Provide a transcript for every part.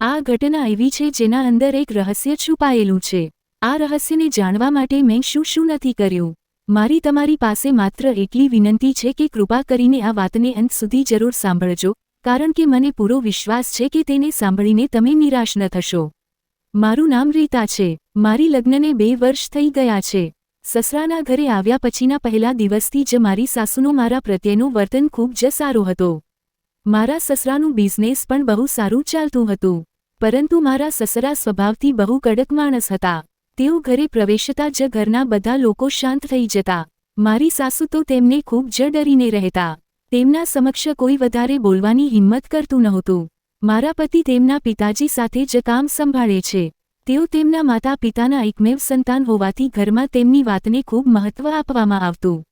આ ઘટના એવી છે જેના અંદર એક રહસ્ય છુપાયેલું છે. આ રહસ્યને જાણવા માટે મેં શું શું નથી કર્યું. મારી તમારી પાસે માત્ર એટલી વિનંતી છે કે કૃપા કરીને આ વાતને અંત સુધી જરૂર સાંભળજો, કારણ કે મને પૂરો વિશ્વાસ છે કે તેને સાંભળીને તમે નિરાશ ન થશો. મારું નામ રીતા છે. મારી લગ્નને બે વર્ષ થઈ ગયા છે. સસરાના ઘરે આવ્યા પછીના પહેલા દિવસથી જ મારી સાસુનો મારા પ્રત્યેનું વર્તન ખૂબ જ સારો હતો. મારા સસરાનું બિઝનેસ પણ બહુ સારું ચાલતું હતું. પરંતુ મારા સસરા સ્વભાવથી બહુ કડક માણસ હતા. તેઓ ઘરે પ્રવેશતા જ ઘરના બધા લોકો શાંત થઈ જતા. મારી સાસુ તો તેમને ખૂબ જ ડરીને રહેતા. તેમના સમક્ષ કોઈ વધારે બોલવાની હિંમત કરતું નહોતું. મારા પતિ તેમના પિતાજી સાથે જ કામ સંભાળે છે. તેઓ તેમના માતા પિતાના એકમેવ સંતાન હોવાથી ઘરમાં તેમની વાતને ખૂબ મહત્વ આપવામાં આવતું.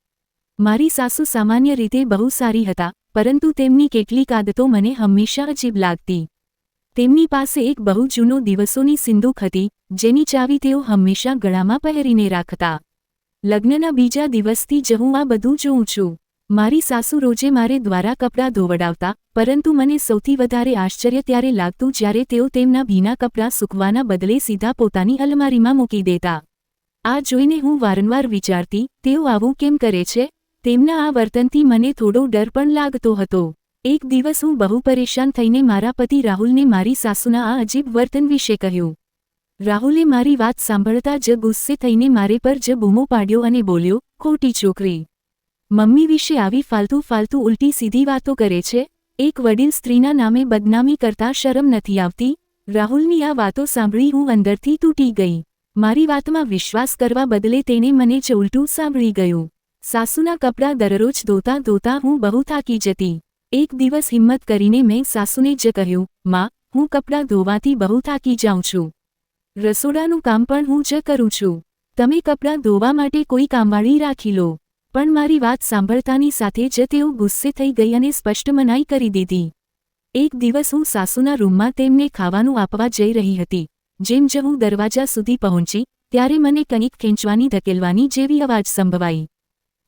મારી સાસુ સામાન્ય રીતે બહુ સારી હતા, પરંતુ તેમની કેટલીક આદતો મને હંમેશા અજીબ લાગતી. તેમની પાસે એક બહુ જૂનો દિવસોની સિંદૂક હતી, જેની ચાવી તેઓ હંમેશા ગળામાં પહેરીને રાખતા. લગ્નના બીજા દિવસથી જ હું આ બધું જોઉં છું. મારી સાસુ રોજે મારે દ્વારા કપડાં ધોવડાવતા, પરંતુ મને સૌથી વધારે આશ્ચર્ય ત્યારે લાગતું જ્યારે તેઓ તેમના ભીના કપડાં સૂકવાના બદલે સીધા પોતાની અલમારીમાં મૂકી દેતા. આ જોઈને હું વારંવાર વિચારતી, તેઓ આવું કેમ કરે છે? તેમના આ વર્તનથી મને થોડો ડર પણ લાગતો હતો. એક દિવસ હું બહુ પરેશાન થઈને મારા પતિ રાહુલને મારી સાસુના આ અજીબ વર્તન વિશે કહ્યું. રાહુલે મારી વાત સાંભળતા જ ગુસ્સે થઈને મારે પર જ બૂમો પાડ્યો અને બોલ્યો, ખોટી છોકરી. મમ્મી વિશે આવી ફાલતુ ફાલતુ ઉલટી સીધી વાતો કરે છે. એક વડીલ સ્ત્રીના નામે બદનામી કરતા શરમ નથી આવતી. રાહુલની આ વાતો સાંભળી હું અંદરથી તૂટી ગઈ. મારી વાતમાં વિશ્વાસ કરવા બદલે તેને મને જ ઉલટું સાંભળી ગયું. સાસુના કપડાં દરરોજ ધોતા ધોતા હું બહુ થાકી જતી. એક દિવસ હિંમત કરીને મેં સાસુને જ કહ્યું, માં, હું કપડાં ધોવાથી બહુ થાકી જાઉં છું. રસોડાનું કામ પણ હું જ કરું છું. તમે કપડાં ધોવા માટે કોઈ કામવાળી રાખી લો. પણ મારી વાત સાંભળતાની સાથે જ તેઓ ગુસ્સે થઈ ગઈ અને સ્પષ્ટ મનાઈ કરી દીધી. એક દિવસ હું સાસુના રૂમમાં તેમને ખાવાનું આપવા જઈ રહી હતી. જેમ જ હું દરવાજા સુધી પહોંચી, ત્યારે મને કંઈક ખેંચવાની ધકેલવાની જેવી અવાજ સંભવાઈ.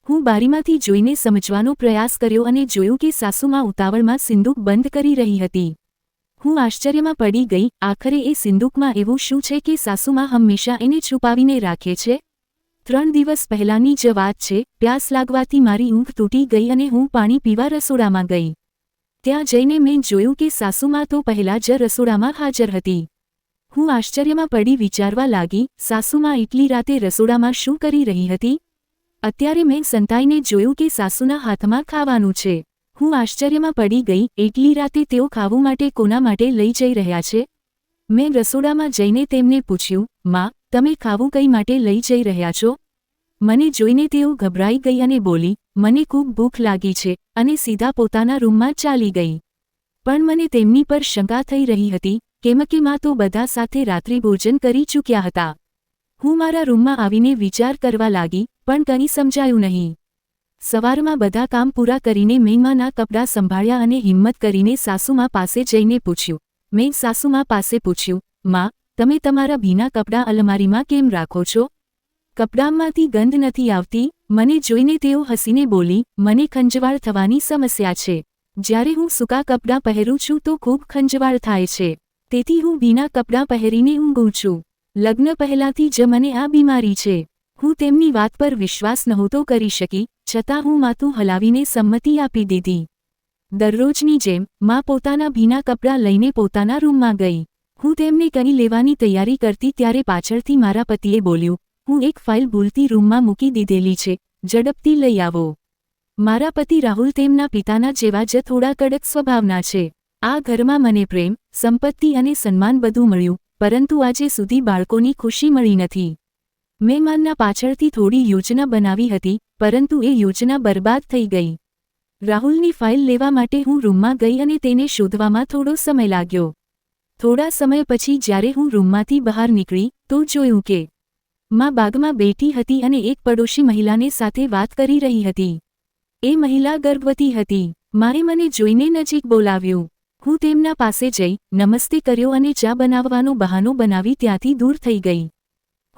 હું બારીમાંથી જોઈને સમજવાનો પ્રયાસ કર્યો અને જોયું કે સાસુમાં ઉતાવળમાં સિંદૂક બંધ કરી રહી હતી. હું આશ્ચર્યમાં પડી ગઈ, આખરે એ સિંદૂકમાં એવું શું છે કે સાસુમાં હંમેશા એને છુપાવીને રાખે છે? ત્રણ દિવસ પહેલાંની જ વાત છે, પ્યાસ લાગવાથી મારી ઊંઘ તૂટી ગઈ અને હું પાણી પીવા રસોડામાં ગઈ. ત્યાં જઈને મેં જોયું કે સાસુમાં તો પહેલાં જ રસોડામાં હાજર હતી. હું આશ્ચર્યમાં પડી વિચારવા લાગી, સાસુમાં એટલી રાતે રસોડામાં શું કરી રહી હતી? અત્યારે મેં સંતાઈને જોયું કે સાસુના હાથમાં ખાવાનું છે. હું આશ્ચર્યમાં પડી ગઈ, એટલી રાતે તેઓ ખાવું માટે કોના માટે લઈ જઈ રહ્યા છે? મેં રસોડામાં જઈને તેમને પૂછ્યું, માં, તમે ખાવું કઈ માટે લઈ જઈ રહ્યા છો? મને જોઈને તેઓ ગભરાઈ ગઈ અને બોલી, મને ખૂબ ભૂખ લાગી છે અને સીધા પોતાના રૂમમાં ચાલી ગઈ. પણ મને તેમની પર શંકા થઈ રહી હતી, કેમ કે માં તો બધા સાથે રાત્રિભોજન કરી ચૂક્યા હતા. હું મારા રૂમમાં આવીને વિચાર કરવા લાગી, પણ કંઈ સમજાયું નહીં. સવારમાં બધા કામ પૂરા કરીને મેં કપડાં સંભાળ્યા અને હિંમત કરીને સાસુમા પાસે જઈને પૂછ્યું. મેં સાસુમા પાસે પૂછ્યું, માં, તમે તમારા ભીના કપડાં અલમારીમાં કેમ રાખો છો? કપડાંમાંથી ગંધ નથી આવતી? મને જોઈને તેઓ હસીને બોલી, મને ખંજવાળ થવાની સમસ્યા છે. જ્યારે હું સૂકા કપડાં પહેરું છું તો ખૂબ ખંજવાળ થાય છે. તેથી હું ભીના કપડાં પહેરીને ઊંઘું છું. લગ્ન પહેલાંથી જ મને આ બીમારી છે. હું તેમની વાત પર વિશ્વાસ નહોતો કરી શકી, છતાં હું માથું હલાવીને સંમતિ આપી દીધી. દરરોજની જેમ, મા પોતાના ભીના કપડાં લઈને પોતાના રૂમમાં ગઈ. હું તેમને કરી લેવાની તૈયારી કરતી ત્યારે પાછળથી મારા પતિએ બોલ્યું, હું એક ફાઇલ ભૂલતી રૂમમાં મૂકી દીધેલી છે, ઝડપથી લઈ આવો. મારા પતિ રાહુલ તેમના પિતાના જેવા જ થોડા કડક સ્વભાવના છે. આ ઘરમાં મને પ્રેમ, સંપત્તિ અને સન્માન બધું મળ્યું પરંતુ આજે સુધી બાળકોની ખુશી મળી નથી. મેં માનના પાછળથી થોડી યોજના બનાવી હતી, પરંતુ એ યોજના બરબાદ થઈ ગઈ. રાહુલની ફાઇલ લેવા માટે હું રૂમમાં ગઈ અને તેને શોધવામાં થોડો સમય લાગ્યો. થોડા સમય પછી જ્યારે હું રૂમમાંથી બહાર નીકળી, તો જોયું કે માં બાગમાં બેઠી હતી અને એક પડોશી મહિલાને સાથે વાત કરી રહી હતી. એ મહિલા ગર્ભવતી હતી. મારે મને જોઈને નજીક બોલાવ્યું. હું તેમના પાસે જઈ, નમસ્તે કર્યો અને ચા બનાવવાનો બહાનો બનાવી ત્યાંથી દૂર થઈ ગઈ.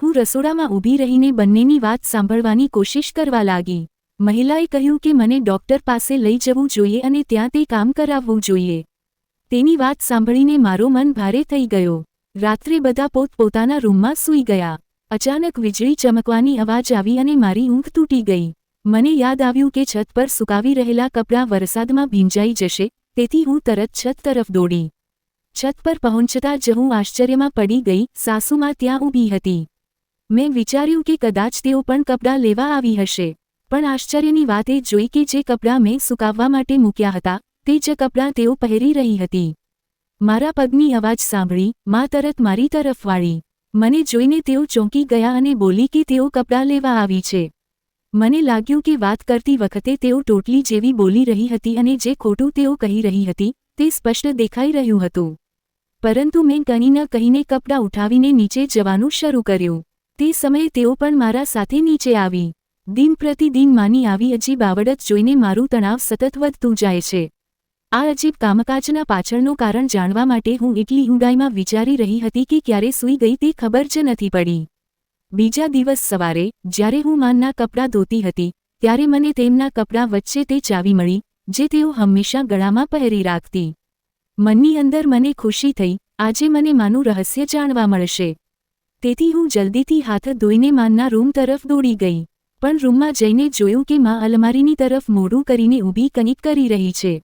હું રસોડામાં ઊભી રહીને બંનેની વાત સાંભળવાની કોશિશ કરવા લાગી. મહિલાએ કહ્યું કે મને ડોક્ટર પાસે લઈ જવું જોઈએ અને ત્યાં તે કામ કરાવવું જોઈએ. તેની વાત સાંભળીને મારો મન ભારે થઈ ગયો. રાત્રે બધા પોતપોતાના રૂમમાં સૂઈ ગયા. અચાનક વીજળી ચમકવાની અવાજ આવી અને મારી ઊંઘ તૂટી ગઈ. મને યાદ આવ્યું કે છત પર સુકાવી રહેલા કપડાં વરસાદમાં ભીંજાઈ જશે તેથી હું તરત છત તરફ દોડી. છત પર પહોંચતા જ હું આશ્ચર્યમાં પડી ગઈ, સાસુમાં ત્યાં ઊભી હતી. મેં વિચાર્યું કે કદાચ તેઓ પણ કપડાં લેવા આવી હશે. પણ આશ્ચર્યની વાત એ જોઈ કે જે કપડાં મેં સુકાવવા માટે મૂક્યા હતા, તે જ કપડાં તેઓ પહેરી રહી હતી. મારા પગની અવાજ સાંભળી, મા તરત મારી તરફ વાળી. મને જોઈને તેઓ ચોંકી ગયા અને બોલી કે તેઓ કપડાં લેવા આવી છે. મને લાગ્યું કે વાત કરતી વખતે તેઓ ટોટલી જેવી બોલી રહી હતી અને જે ખોટું તેઓ કહી રહી હતી, તે સ્પષ્ટ દેખાઈ રહ્યું હતું. પરંતુ મેં કંઈ ન કહીને કપડાં ઉઠાવીને નીચે જવાનું શરૂ કર્યું. તે સમયે તેઓ પણ મારા સાથે નીચે આવી. દિન પ્રતિદિન માની આવી અજીબ આવડત જોઈને મારું તણાવ સતત વધતું જાય છે. આ અજીબ કામકાજના પાછળનું કારણ જાણવા માટે હું એટલી ઊંડાઈમાં વિચારી રહી હતી કે ક્યારે સૂઈ ગઈ તે ખબર જ નથી પડી. બીજા દિવસ સવારે, જ્યારે હું માનના કપડાં ધોતી હતી, ત્યારે મને તેમના કપડાં વચ્ચે તે ચાવી મળી, જે તેઓ હંમેશા ગળામાં પહેરી રાખતી. મનની અંદર મને ખુશી થઈ, આજે મને માનું રહસ્ય જાણવા મળશે. તેથી હું જલ્દીથી હાથ ધોઈને માનના રૂમ તરફ દોડી ગઈ, પણ રૂમમાં જઈને જોયું કે માં અલમારીની તરફ મોઢું કરીને ઊભી કનિક કરી રહી છે.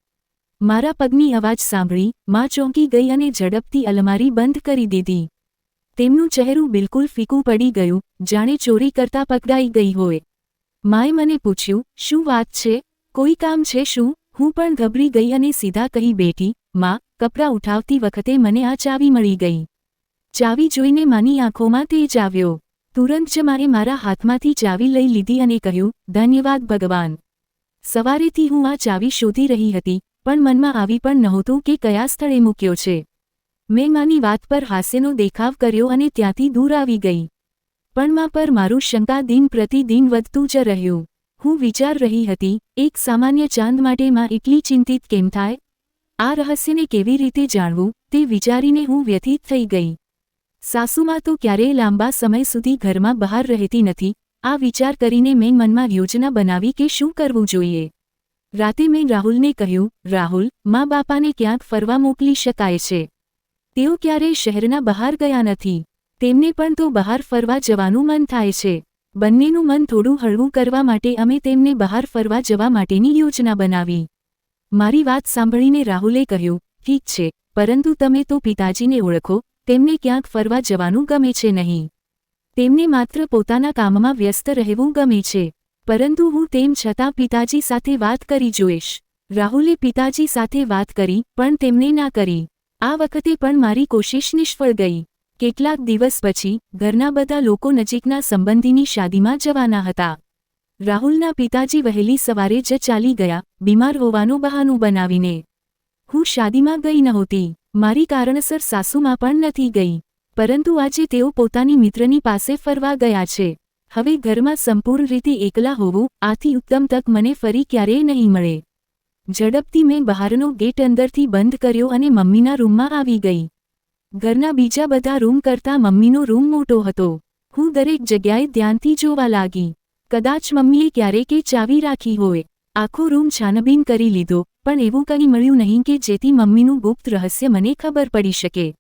મારા પગની અવાજ સાંભળી, માં ચોંકી ગઈ અને ઝડપથી અલમારી બંધ કરી દીધી. તેમનું ચહેરું બિલકુલ ફીકું પડી ગયું, જાણે ચોરી કરતા પકડાઈ ગઈ હોય. માએ મને પૂછ્યું, શું વાત છે? કોઈ કામ છે શું? હું પણ ગભરી ગઈ અને સીધા કહી બેઠી, માં, કપડાં ઉઠાવતી વખતે મને આ ચાવી મળી ગઈ. ચાવી જોઈને માની આંખોમાં તેજ આવ્યો. તુરંત જ મારે મારા હાથમાંથી ચાવી લઈ લીધી અને કહ્યું, ધન્યવાદ ભગવાન. સવારેથી હું આ ચાવી શોધી રહી હતી, પણ મનમાં આવી પણ નહોતું કે કયા સ્થળે મૂક્યો છે. મેં માની વાત પર હાસ્યનો દેખાવ કર્યો અને ત્યાંથી દૂર આવી ગઈ. પણ મા પર મારું શંકા દિન પ્રતિદિન વધતું જ રહ્યું. હું વિચાર રહી હતી, એક સામાન્ય ચાંદ માટે માં એટલી ચિંતિત કેમ થાય? આ રહસ્યને કેવી રીતે જાણવું? તે વિચારીને હું વ્યથિત થઈ ગઈ. સાસુમાં તો ક્યારેય લાંબા સમય સુધી ઘરમાં બહાર રહેતી નથી. આ વિચાર કરીને મેં મનમાં યોજના બનાવી કે શું કરવું જોઈએ? રાતે મેં રાહુલને કહ્યું, રાહુલ, મા બાપાને ક્યાંક ફરવા મોકલી શકાય છે. તેઓ ક્યારેય શહેરના બહાર ગયા નથી. તેમને પણ તો બહાર ફરવા જવાનું મન થાય છે. બંનેનું મન થોડું હળવું કરવા માટે અમે તેમને બહાર ફરવા જવા માટેની યોજના બનાવી. મારી વાત સાંભળીને રાહુલે કહ્યું, ઠીક છે, પરંતુ તમે તો પિતાજીને ઓળખો, તેમને ક્યાંક ફરવા જવાનું ગમે છે નહીં. તેમને માત્ર પોતાના કામમાં વ્યસ્ત રહેવું ગમે છે. પરંતુ હું તેમ છતાં પિતાજી સાથે વાત કરી જોઈશ. રાહુલે પિતાજી સાથે વાત કરી, પણ તેમને ના કરી. આ વખતે પણ મારી કોશિશ નિષ્ફળ ગઈ. કેટલાક દિવસ પછી, ઘરના બધા લોકો નજીકના સંબંધીની શાદીમાં જવાના હતા. રાહુલના પિતાજી વહેલી સવારે જ ચાલી ગયા, બીમાર હોવાનું બહાનું બનાવીને. હું શાદીમાં ગઈ નહોતી. મારી કારણસર સાસુમાં પણ નથી ગઈ. પરંતુ આજે તેઓ પોતાની મિત્રની પાસે ફરવા ગયા છે. હવે ઘરમાં સંપૂર્ણ રીતે એકલા હોવું આથી ઉત્તમ તક મને ફરી ક્યારેય નહીં મળે. ઝડપથી મેં બહારનો ગેટ અંદરથી બંધ કર્યો અને મમ્મીના રૂમમાં આવી ગઈ. ઘરના બીજા બધા રૂમ કરતાં મમ્મીનો રૂમ મોટો હતો. હું દરેક જગ્યાએ ધ્યાનથી જોવા લાગી. કદાચ મમ્મીએ ક્યારેકે ચાવી રાખી હોય. આખો રૂમ છાનબીન કરી લીધો, પણ એવું કંઈ મળ્યું નહીં કે જેથી મમ્મીનું ગુપ્ત રહસ્ય મને ખબર પડી શકે.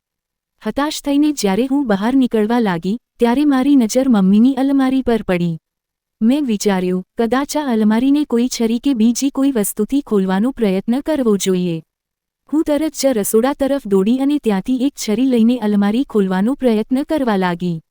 હતાશ થઈને જ્યારે હું બહાર નીકળવા લાગી, ત્યારે મારી નજર મમ્મીની અલમારી પર પડી. મેં વિચાર્યું, કદાચ આ અલમારીને કોઈ છરી કે બીજી કોઈ વસ્તુથી ખોલવાનો પ્રયત્ન કરવો જોઈએ. હું તરત જ રસોડા તરફ દોડી અને ત્યાંથી એક છરી લઈને અલમારી ખોલવાનો પ્રયત્ન કરવા લાગી.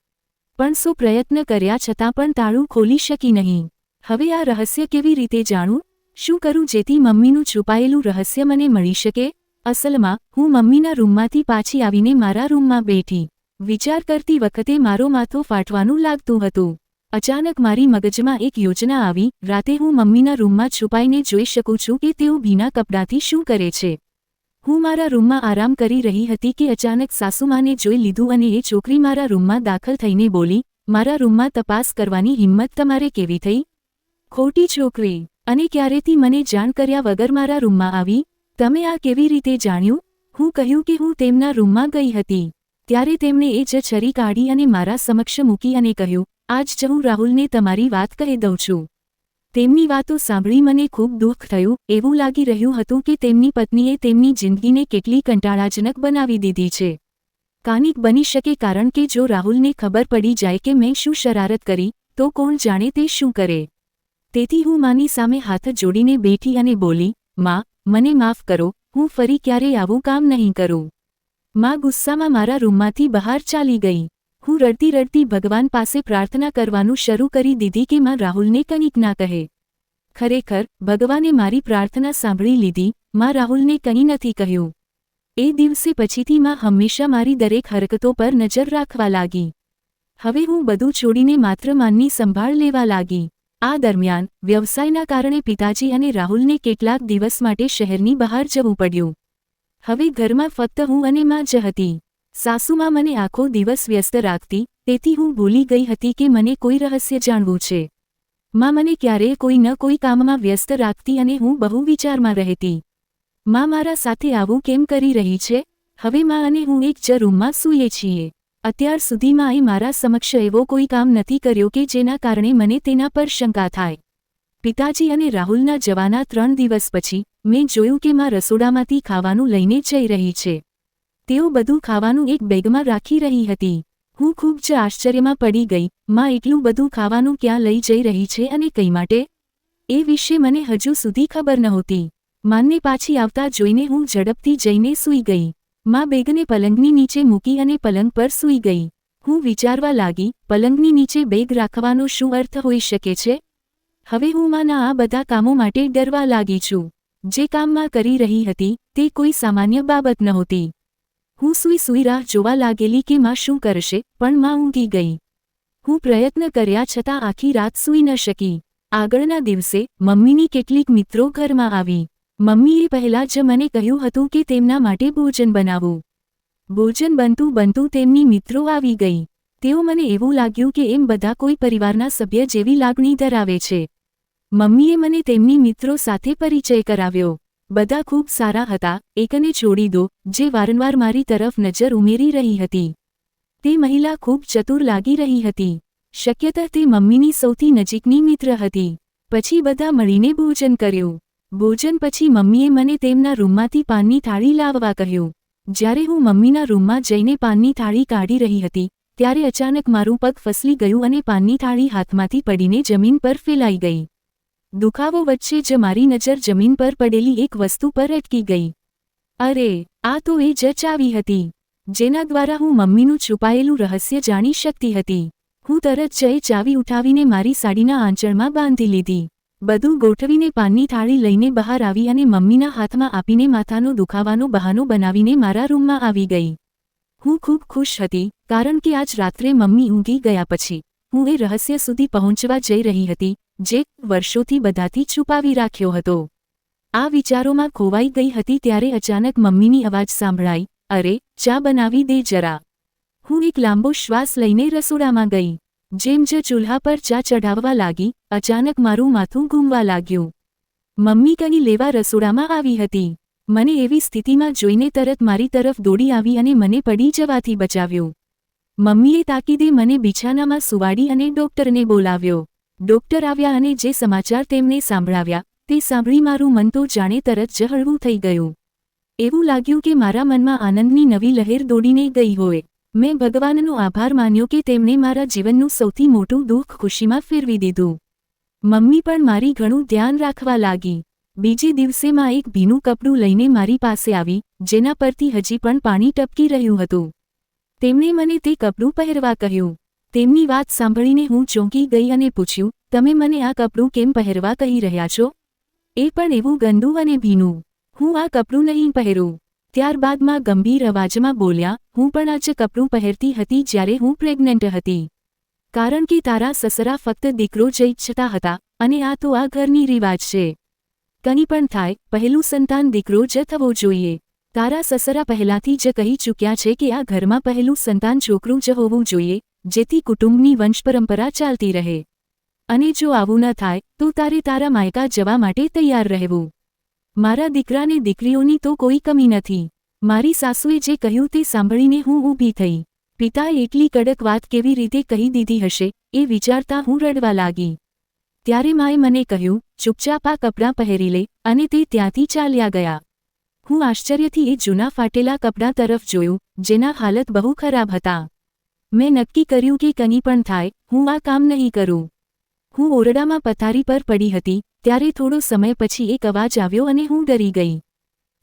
પણ શું પ્રયત્ન કર્યા છતાં પણ તાળું ખોલી શકી નહીં. હવે આ રહસ્ય કેવી રીતે જાણું? શું કરું જેથી મમ્મીનું છુપાયેલું રહસ્ય મને મળી શકે? અસલમાં, હું મમ્મીના રૂમમાંથી પાછી આવીને મારા રૂમમાં બેઠી. વિચાર કરતી વખતે મારો માથો ફાટવાનું લાગતું હતું. અચાનક મારી મગજમાં એક યોજના આવી, રાતે હું મમ્મીના રૂમમાં છુપાઈને જોઈ શકું છું કે તેઓ ભીના કપડાથી શું કરે છે. હું મારા રૂમમાં આરામ કરી રહી હતી કે અચાનક સાસુમાને જોઈ લીધું અને એ છોકરી મારા રૂમમાં દાખલ થઈને બોલી, મારા રૂમમાં તપાસ કરવાની હિંમત તમારે કેવી થઈ? ખોટી છોકરી, અને ક્યારેથી મને જાણ કર્યા વગર મારા રૂમમાં આવી? તમે આ કેવી રીતે જાણ્યું? હું કહ્યું કે હું તેમના રૂમમાં ગઈ હતી. ત્યારે તેમણે એ જ છરી કાઢી અને મારા સમક્ષ મૂકી અને કહ્યું આજ જ હું રાહુલને તમારી વાત કહી દઉં છું. તેમની વાતો સાંભળી મને ખૂબ દુઃખ થયું, એવું લાગી રહ્યું હતું કે તેમની પત્નીએ તેમની જિંદગીને કેટલી કંટાળાજનક બનાવી દીધી છે. કાનિક બની શકે કારણ કે જો રાહુલને ખબર પડી જાય કે મેં શું શરારત કરી, તો કોણ જાણે તે શું કરે. તેથી હું માની સામે હાથ જોડીને બેઠી અને બોલી, માં, મને માફ કરો, હું ફરી ક્યારેય આવું કામ નહીં કરું. માં ગુસ્સામાં મારા રૂમમાંથી બહાર ચાલી ગઈ. હું રડતી રડતી ભગવાન પાસે પ્રાર્થના કરવાનું શરૂ કરી દીધી કે માં રાહુલને કંઈક ના કહે. ખરેખર, ભગવાને મારી પ્રાર્થના સાંભળી લીધી, માં રાહુલને કંઈ નથી કહ્યું. એ દિવસે પછીથી માં હંમેશા મારી દરેક હરકતો પર નજર રાખવા લાગી. હવે હું બધું છોડીને માત્ર માનની સંભાળ લેવા લાગી. આ દરમિયાન, વ્યવસાયના કારણે પિતાજી અને રાહુલને કેટલાક દિવસ માટે શહેરની બહાર જવું પડ્યું. હવે ઘરમાં ફક્ત હું અને માં જ હતી. સાસુમાં મને આખો દિવસ વ્યસ્ત રાખતી, તેથી હું ભૂલી ગઈ હતી કે મને કોઈ રહસ્ય જાણવું છે. માં મને ક્યારેય કોઈ ન કોઈ કામમાં વ્યસ્ત રાખતી અને હું બહુ વિચારમાં રહેતી. માં મારા સાથે આવું કેમ કરી રહી છે? હવે માં અને હું એક જ રૂમમાં સૂઈએ છીએ. અત્યાર સુધીમાં એ મારા સમક્ષ એવો કોઈ કામ નથી કર્યો કે જેના કારણે મને તેના પર શંકા થાય. પિતાજી અને રાહુલના જવાના ત્રણ દિવસ પછી, મેં જોયું કે માં રસોડામાંથી ખાવાનું લઈને જઈ રહી છે. તેઓ બધું ખાવાનું એક બેગમાં રાખી રહી હતી. હું ખૂબ જ આશ્ચર્યમાં પડી ગઈ, માં એટલું બધું ખાવાનું ક્યાં લઈ જઈ રહી છે અને કઈ માટે? એ વિશે મને હજુ સુધી ખબર નહોતી. માનને પાછી આવતા જોઈને હું ઝડપથી જઈને સૂઈ ગઈ. માં બેગને પલંગની નીચે મૂકી અને પલંગ પર સૂઈ ગઈ. હું વિચારવા લાગી, પલંગની નીચે બેગ રાખવાનો શું અર્થ હોઈ શકે છે? હવે હું માના આ બધા કામો માટે ડરવા લાગી છું. જે કામમાં કરી રહી હતી, તે કોઈ સામાન્ય બાબત નહોતી. હું સૂઈ સૂઈ રાહ જોવા લાગેલી કે માં શું કરશે, પણ માં ઊંઘી ગઈ. હું પ્રયત્ન કર્યા છતાં આખી રાત સૂઈ ન શકી. આગળના દિવસે, મમ્મીની કેટલીક મિત્રો ઘરમાં આવી. મમ્મીએ પહેલાં જ મને કહ્યું હતું કે તેમના માટે ભોજન બનાવું. ભોજન બનતું બનતું તેમની મિત્રો આવી ગઈ. તેઓ મને એવું લાગ્યું કે એમ બધા કોઈ પરિવારના સભ્ય જેવી લાગણી ધરાવે છે. મમ્મીએ મને તેમની મિત્રો સાથે પરિચય કરાવ્યો. બધા ખૂબ સારા હતા, એકને છોડી દો, જે વારંવાર મારી તરફ નજર ઉમેરી રહી હતી. તે મહિલા ખૂબ ચતુર લાગી રહી હતી. શક્યતઃ તે મમ્મીની સૌથી નજીકની મિત્ર હતી. પછી બધા મળીને ભોજન કર્યું. ભોજન પછી મમ્મીએ મને તેમના રૂમમાંથી પાનની થાળી લાવવા કહ્યું. જ્યારે હું મમ્મીના રૂમમાં જઈને પાનની થાળી કાઢી રહી હતી, ત્યારે અચાનક મારું પગ ફસલી ગયું અને પાનની થાળી હાથમાંથી પડીને જમીન પર ફેલાઈ ગઈ. દુખાવો વચ્ચે જ મારી નજર જમીન પર પડેલી એક વસ્તુ પર અટકી ગઈ. અરે, આ તો એ જ ચાવી હતી, જેના દ્વારા હું મમ્મીનું છુપાયેલું રહસ્ય જાણી શકતી હતી. હું તરત જ એ ચાવી ઉઠાવીને મારી સાડીના આંચળમાં બાંધી લીધી. બધું ગોઠવીને પાનની થાળી લઈને બહાર આવી અને મમ્મીના હાથમાં આપીને માથાનો દુખાવાનો બહાનો બનાવીને મારા રૂમમાં આવી ગઈ. હું ખૂબ ખુશ હતી, કારણ કે આજ રાત્રે મમ્મી ઊંઘી ગયા પછી, હું એ રહસ્ય સુધી પહોંચવા જઈ રહી હતી જે વર્ષોથી બધાથી છુપાવી રાખ્યો હતો. આ વિચારોમાં ખોવાઈ ગઈ હતી ત્યારે અચાનક મમ્મીની અવાજ સાંભળાઈ, અરે, ચા બનાવી દે જરા. હું એક લાંબો શ્વાસ લઈને રસોડામાં ગઈ, જેમ જ ચૂલ્હા પર ચા ચઢાવવા લાગી, અચાનક મારું માથું ઘૂમવા લાગ્યું. મમ્મી કની લેવા રસોડામાં આવી હતી. મને એવી સ્થિતિમાં જોઈને તરત મારી તરફ દોડી આવી અને મને પડી જવાથી બચાવ્યો. મમ્મીએ તાકીદે મને બિછાનામાં સુવાડી અને ડોક્ટરને બોલાવ્યો. ડોક્ટર આવ્યા અને જે સમાચાર તેમને સાંભળાવ્યા, તે સાંભળી મારું મન તો જાણે તરત જ હળવું થઈ ગયું. એવું લાગ્યું કે મારા મનમાં આનંદની નવી લહેર દોડીને ગઈ હોય. મેં ભગવાનનો આભાર માન્યો કે તેમણે મારા જીવનનું સૌથી મોટું દુઃખ ખુશીમાં ફેરવી દીધું. મમ્મી પણ મારી ઘણું ધ્યાન રાખવા લાગી. બીજે દિવસે માં એક ભીનું કપડું લઈને મારી પાસે આવી, જેના પરથી હજી પણ પાણી ટપકી રહ્યું હતું. તેમણે મને તે કપડું પહેરવા કહ્યું. તેમની વાત સાંભળીને હું ચોંકી ગઈ અને પૂછ્યું, તમે મને આ કપડું કેમ પહેરવા કહી રહ્યા છો? એ પણ એવું ગંદુ અને ભીનું. હું આ કપડું નહીં પહેરું. ત્યારબાદમાં ગંભીર અવાજમાં બોલ્યા, હું પણ આ જ કપડું પહેરતી હતી જ્યારે હું પ્રેગ્નન્ટ હતી. કારણ કે તારા સસરા ફક્ત દીકરો જ ઈચ્છતા હતા અને આ તો આ ઘરની રિવાજ છે. કંઈ પણ થાય, પહેલું સંતાન દીકરો જ થવો જોઈએ. તારા સસરા પહેલાથી જ કહી ચૂક્યા છે કે આ ઘરમાં પહેલું સંતાન છોકરું જ હોવું જોઈએ. જેથી કુટુંબની વંશપરંપરા ચાલતી રહે. અને જો આવું ન થાય, તો તારે તારા માયકા જવા માટે તૈયાર રહેવું. મારા દીકરાને દીકરીઓની તો કોઈ કમી નથી. મારી સાસુએ જે કહ્યું તે સાંભળીને હું ઊભી થઈ. પિતાએ એટલી કડક વાત કેવી રીતે કહી દીધી હશે, એ વિચારતા હું રડવા લાગી. ત્યારે માએ મને કહ્યું, ચૂપચાપ આ કપડાં પહેરી લે, અને તે ત્યાંથી ચાલ્યા ગયા. હું આશ્ચર્યથી એ જૂના ફાટેલા કપડાં તરફ જોયું, જેના હાલત બહુ ખરાબ હતા. મેં નક્કી કર્યું કે કંઈ પણ થાય, હું આ કામ નહીં કરું. હું ઓરડામાં પથારી પર પડી હતી, ત્યારે થોડો સમય પછી એક અવાજ આવ્યો અને હું ડરી ગઈ.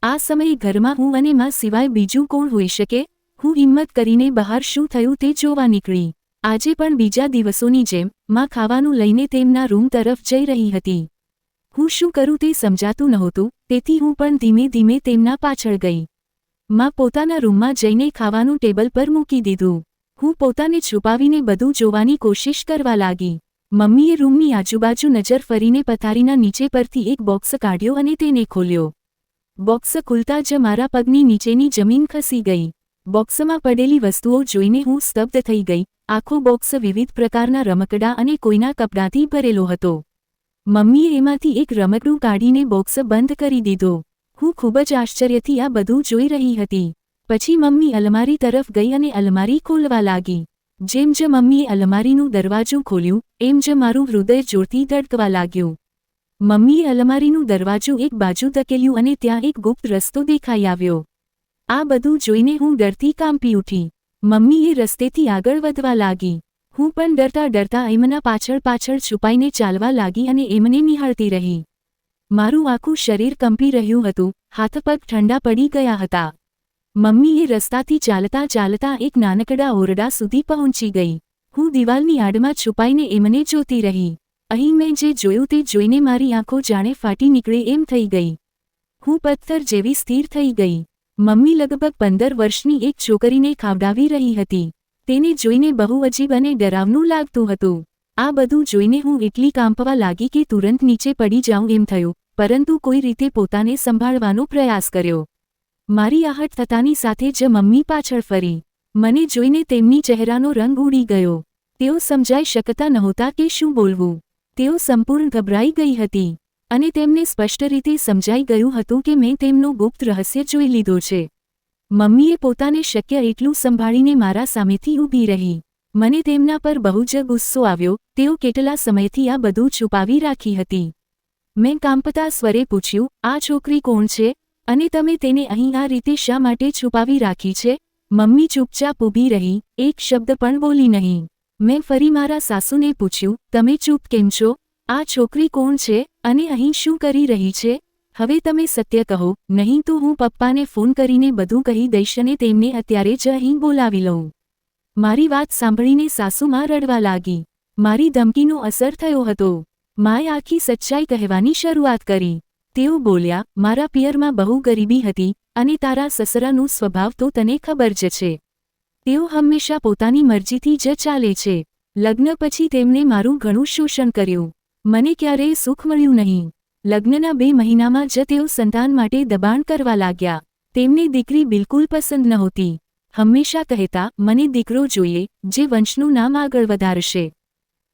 આ સમયે ઘરમાં હું અને માં સિવાય બીજું કોણ હોઈ શકે? હું હિંમત કરીને બહાર શું થયું તે જોવા નીકળી. આજે પણ બીજા દિવસોની જેમ, માં ખાવાનું લઈને તેમના રૂમ તરફ જઈ રહી હતી. હું શું કરું તે સમજાતું નહોતું, તેથી હું પણ ધીમે ધીમે તેમના પાછળ ગઈ. માં પોતાના રૂમમાં જઈને ખાવાનું ટેબલ પર મૂકી દીધું. હું પોતાને છુપાવીને બધું જોવાની કોશિશ કરવા લાગી. મમ્મીએ રૂમની આજુબાજુ નજર ફરીને પથારીના નીચે પરથી એક બોક્સ કાઢ્યો અને તેને ખોલ્યો. બોક્સ ખુલતા જ મારા પગની નીચેની જમીન ખસી ગઈ. બોક્સમાં પડેલી વસ્તુઓ જોઈને હું સ્તબ્ધ થઈ ગઈ. આખો બોક્સ વિવિધ પ્રકારના રમકડા અને કોઈના કપડાંથી ભરેલો હતો. મમ્મીએ એમાંથી એક રમકડું કાઢીને બોક્સ બંધ કરી દીધો. હું ખૂબ જ આશ્ચર્યથી આ બધું જોઈ રહી હતી. પછી મમ્મી અલમારી તરફ ગઈ અને અલમારી ખોલવા લાગી. જેમ જ મમ્મીએ અલમારીનું દરવાજું ખોલ્યું, એમ જ મારું હૃદય જોરથી ધડકવા લાગ્યું. મમ્મીએ અલમારીનું દરવાજું એક બાજુ ધકેલ્યું અને ત્યાં એક ગુપ્ત રસ્તો દેખાઈ આવ્યો. આ બધું જોઈને હું ડરથી કાંપી ઉઠી. મમ્મી એ રસ્તેથી આગળ વધવા લાગી. હું પણ ડરતા ડરતા એમના પાછળ પાછળ છુપાઈને ચાલવા લાગી અને એમને નિહાળતી રહી. મારું આખું શરીર કંપી રહ્યું હતું, હાથ પગ ઠંડા પડી ગયા હતા. મમ્મી એ રસ્તાથી ચાલતા ચાલતા એક નાનકડા ઓરડા સુધી પહોંચી ગઈ. હું દિવાલની આડમાં છુપાઈને એમને જોતી રહી. અહીં મેં જે જોયું તે જોઈને મારી આંખો જાણે ફાટી નીકળે એમ થઈ ગઈ. હું પથ્થર જેવી સ્થિર થઈ ગઈ. મમ્મી લગભગ પંદર વર્ષની એક છોકરીને ખાવડાવી રહી હતી. તેને જોઈને બહુ અજીબ અને ડરાવનું લાગતું હતું. આ બધું જોઈને હું એટલી કાંપવા લાગી કે તુરંત નીચે પડી જાઉં એમ થયું, પરંતુ કોઈ રીતે પોતાને સંભાળવાનો પ્રયાસ કર્યો. મારી આહટ થતાની સાથે જ મમ્મી પાછળ ફરી. મને જોઈને તેમની ચહેરાનો રંગ ઉડી ગયો. તેઓ સમજાઈ શકતા નહોતા કે શું બોલવું. તેઓ સંપૂર્ણ ગભરાઈ ગઈ હતી. અને તેમને સ્પષ્ટ રીતે સમજાઈ ગયું હતું કે મેં તેમનું ગુપ્ત રહસ્ય જોઈ લીધો છે. મમ્મીએ પોતાને શક્ય એટલું સંભાળીને મારા સામેથી ઊભી રહી. મને તેમના પર બહુ જ ગુસ્સો આવ્યો. તેઓ કેટલા સમયથી આ બધું છુપાવી રાખી હતી. મેં કાંપતા સ્વરે પૂછ્યું, આ છોકરી કોણ છે? અને તમે તેને અહીં આ રીતે શા માટે છુપાવી રાખી છે? મમ્મી ચૂપચાપ ઊભી રહી, એક શબ્દ પણ બોલી નહીં. મેં ફરી મારા સાસુને પૂછ્યું, તમે ચૂપ કેમ છો? આ છોકરી કોણ છે? અને અહીં શું કરી રહી છે? હવે તમે સત્ય કહો, નહીં તો હું પપ્પાને ફોન કરીને બધું કહી દઈશ અને તેમને અત્યારે જ અહીં બોલાવી લઉં. મારી વાત સાંભળીને સાસુમાં રડવા લાગી. મારી ધમકીનો અસર થયો હતો. માએ આખી સચ્ચાઈ કહેવાની શરૂઆત કરી. તેઓ બોલ્યા, મારા પિયરમાં બહુ ગરીબી હતી અને તારા સસરાનું સ્વભાવ તો તને ખબર જ છે. તેઓ હંમેશા પોતાની મરજીથી જ ચાલે છે. લગ્ન પછી તેમને મારું ઘણું શોષણ કર્યું. મને ક્યારેય સુખ મળ્યું નહીં. લગ્નના બે મહિનામાં જ તેઓ સંતાન માટે દબાણ કરવા લાગ્યા. તેમને દીકરી બિલકુલ પસંદ નહોતી. હંમેશા કહેતા, મને દીકરો જોઈએ, જે વંશનું નામ આગળ વધારશે.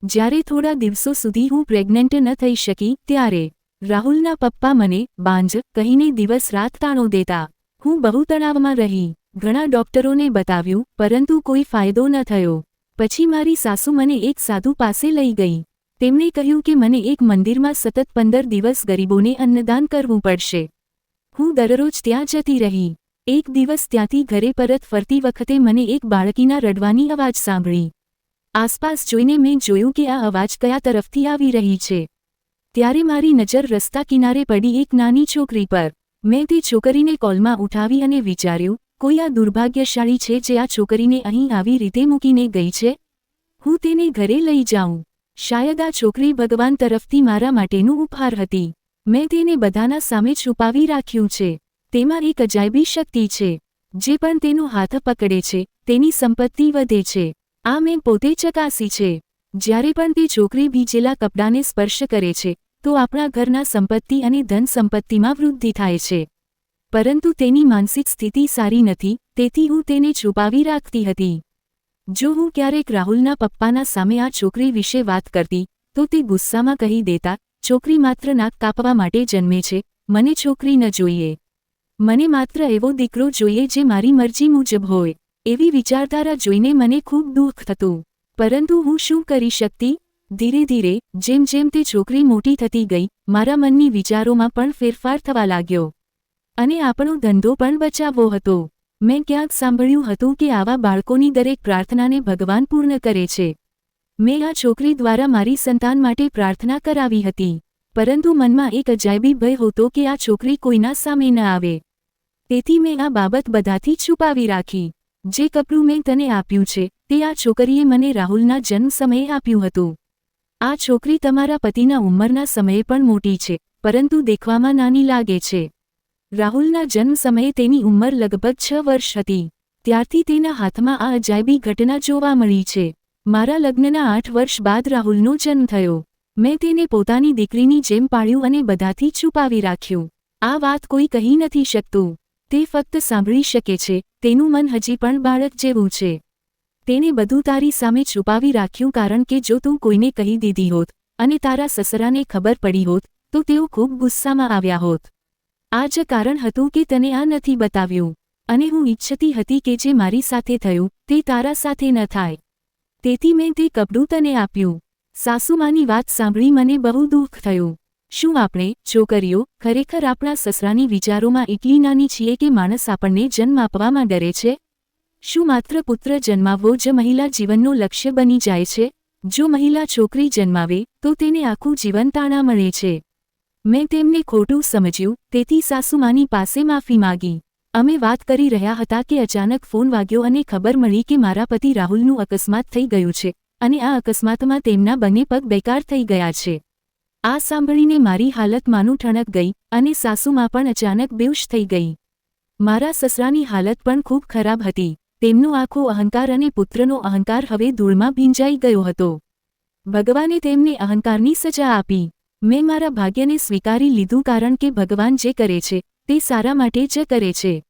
જ્યારે થોડા દિવસો સુધી હું પ્રેગ્નન્ટ ન થઈ શકી, ત્યારે રાહુલના પપ્પા મને બાંજ કહીને દિવસ રાત તાણો દેતા. હું બહુ તણાવમાં રહી. ઘણા ડોક્ટરોને બતાવ્યું, પરંતુ કોઈ ફાયદો ન થયો. પછી મારી સાસુ મને એક સાધુ પાસે લઈ ગઈ. તેમણે કહ્યું કે મને એક મંદિરમાં સતત પંદર દિવસ ગરીબોને અન્નદાન કરવું પડશે. હું દરરોજ ત્યાં જતી રહી. એક દિવસ ત્યાંથી ઘરે પરત ફરતી વખતે મને એક બાળકીના રડવાની અવાજ સાંભળી. આસપાસ જોઈને મેં જોયું કે આ અવાજ કયા તરફથી આવી રહી છે. ત્યારે મારી નજર રસ્તા કિનારે પડી એક નાની છોકરી પર. મેં તે છોકરીને કોલમાં ઉઠાવી અને વિચાર્યું, કોઈ આ દુર્ભાગ્યશાળી છે જે આ છોકરીને અહીં આવી રીતે મૂકીને ગઈ છે? હું તેને ઘરે લઈ જાઉં. શાયદ આ છોકરી ભગવાન તરફથી મારા માટેનું ઉપહાર હતી. મેં તેને બધાના સામે છુપાવી રાખ્યું છે. તેમાં એક અજાયબી શક્તિ છે, જે પણ તેનો હાથ પકડે છે, તેની સંપત્તિ વધે છે. આ મેં પોતે ચકાસી છે. જ્યારે પણ તે છોકરી ભીજેલા કપડાને સ્પર્શ કરે છે, તો આપણા ઘરના સંપત્તિ અને ધન સંપત્તિમાં વૃદ્ધિ થાય છે. પરંતુ તેની માનસિક સ્થિતિ સારી નથી, તેથી હું તેને છુપાવી રાખતી હતી. જો હું ક્યારેક રાહુલના પપ્પાના સામે આ છોકરી વિશે વાત કરતી, તો તે ગુસ્સામાં કહી દેતા, છોકરી માત્ર નાક કાપવા માટે જન્મે છે, મને છોકરી ન જોઈએ. મને માત્ર એવો દીકરો જોઈએ જે મારી મરજી મુજબ હોય. એવી વિચારધારા જોઈને મને ખૂબ દુઃખ થતું. પરંતુ હું શું કરી શકતી? ધીરે ધીરે, જેમ જેમ તે છોકરી મોટી થતી ગઈ, મારા મનની વિચારોમાં પણ ફેરફાર થવા લાગ્યો. અને આપણો ધંધો પણ બચાવવો હતો. મેં ક્યાંક સાંભળ્યું હતું કે આવા બાળકોની દરેક પ્રાર્થનાને ભગવાન પૂર્ણ કરે છે. મેં આ છોકરી દ્વારા મારી સંતાન માટે પ્રાર્થના કરાવી હતી. પરંતુ મનમાં એક અજાયબી ભય હતો કે આ છોકરી કોઈના સામે ન આવે. તેથી મેં આ બાબત બધાથી છુપાવી રાખી. જે કપડું મેં તને આપ્યું છે તે આ છોકરીએ મને રાહુલના જન્મ સમયે આપ્યું હતું. આ છોકરી તમારા પતિના ઉંમરના સમયે પણ મોટી છે, પરંતુ દેખવામાં નાની લાગે છે. રાહુલના જન્મ સમયે તેની ઉંમર લગભગ છ વર્ષ હતી. ત્યારથી તેના હાથમાં આ અજાયબી ઘટના જોવા મળી છે. મારા લગ્નના આઠ વર્ષ બાદ રાહુલનો જન્મ થયો. મેં તેને પોતાની દીકરીની જેમ પાળ્યું અને બધાથી છુપાવી રાખ્યું. આ વાત કોઈ કહી નથી શકતું. તે ફક્ત સાંભળી શકે છે, તેનું મન હજી પણ બાળક જેવું છે. તેને બધું તારી સામે છુપાવી રાખ્યું કારણ કે જો તું કોઈને કહી દીધી હોત અને તારા સસરાને ખબર પડી હોત, તો તેઓ ખૂબ ગુસ્સામાં આવ્યા હોત. આ જ કારણ હતું કે તને આ નથી બતાવ્યું, અને હું ઈચ્છતી હતી કે જે મારી સાથે થયું, તે તારા સાથે ન થાય. તેથી મેં તે કપડું તને આપ્યું. સાસુમાની વાત સાંભળી મને બહુ દુઃખ થયું. શું આપણે, છોકરીઓ, ખરેખર આપણા સસરાની વિચારોમાં એટલી નાની છીએ કે માણસ આપણને જન્મ આપવામાં ડરે છે? શું માત્ર પુત્ર જન્માવવો જ મહિલા જીવનનું લક્ષ્ય બની જાય છે? જો મહિલા છોકરી જન્માવે, તો તેને આખું જીવન તાણા મળે છે. મેં તેમને ખોટું સમજ્યું, તેથી સાસુમાની પાસે માફી માગી. અમે વાત કરી રહ્યા હતા કે અચાનક ફોન વાગ્યો અને ખબર મળી કે મારા પતિ રાહુલનું અકસ્માત થઈ ગયું છે અને આ અકસ્માતમાં તેમના બંને પગ બેકાર થઈ ગયા છે. આ સાંભળીને મારી હાલત માનું ઠણક ગઈ અને સાસુમાં પણ અચાનક બેઉશ થઈ ગઈ. મારા સસરાની હાલત પણ ખૂબ ખરાબ હતી. તેમનો આખો અહંકાર અને પુત્રનો અહંકાર હવે ધૂળમાં ભીંજાઈ ગયો હતો. ભગવાને તેમને અહંકારની સજા આપી. મેં મારા ભાગ્યને સ્વીકારી લીધું કારણ કે ભગવાન જે કરે છે, તે સારા માટે જ કરે છે.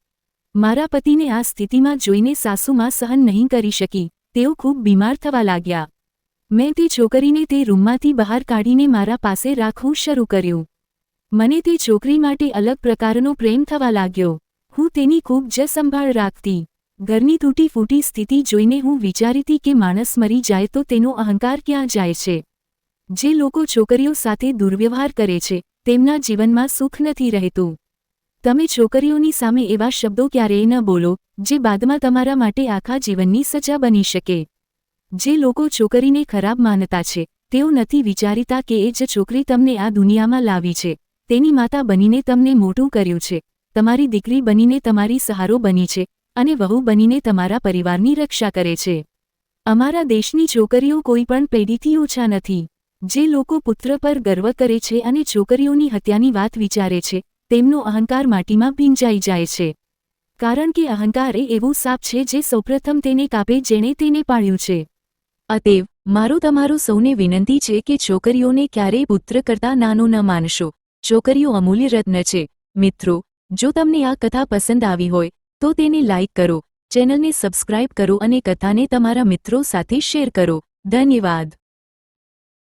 મારા પતિને આ સ્થિતિમાં જોઈને સાસુમાં સહન નહીં કરી શકી, તેઓ ખૂબ બીમાર થવા લાગ્યા. મેં તે છોકરીને તે રૂમમાંથી બહાર કાઢીને મારા પાસે રાખવું શરૂ કર્યું. મને તે છોકરી માટે અલગ પ્રકારનો પ્રેમ થવા લાગ્યો. હું તેની ખૂબ જ સંભાળ રાખતી. ઘરની તૂટી ફૂટી સ્થિતિ જોઈને હું વિચારીતી કે માણસ મરી જાય તો તેનો અહંકાર ક્યાં જાય છે? જે લોકો છોકરીઓ સાથે દુર્વ્યવહાર કરે છે, તેમના જીવનમાં સુખ નથી રહેતું. તમે છોકરીઓની સામે એવા શબ્દો ક્યારેય ન બોલો, જે બાદમાં તમારા માટે આખા જીવનની સજા બની શકે. જે લોકો છોકરીને ખરાબ માનતા છે, તેઓ નથી વિચારીતા કે એ જ છોકરી તમને આ દુનિયામાં લાવી છે. તેની માતા બનીને તમને મોટું કર્યું છે. તમારી દીકરી બનીને તમારી સહારો બની છે. અને વહુ બનીને તમારા પરિવારની રક્ષા કરે છે. અમારા દેશની છોકરીઓ કોઈ પણ પેઢીથી ઓછા નથી. જે લોકો પુત્ર પર ગર્વ કરે છે અને છોકરીઓની હત્યાની વાત વિચારે છે, તેમનો અહંકાર માટીમાં ભીંજાઈ જાય છે. કારણ કે અહંકાર એ એવું સાપ છે જે સૌપ્રથમ તેને કાપે જેણે તેને પાળ્યું છે. અતેવ, મારો તમારો સૌને વિનંતી છે કે છોકરીઓને ક્યારેય પુત્ર કરતા નાનો ન માનશો. છોકરીઓ અમૂલ્ય રત્ન છે. મિત્રો, જો તમને આ કથા પસંદ આવી હોય તો તેને લાઇક કરો ચેનલને સબસ્ક્રાઇબ કરો અને કથાને તમારા મિત્રો સાથે શેર કરો. ધન્યવાદ.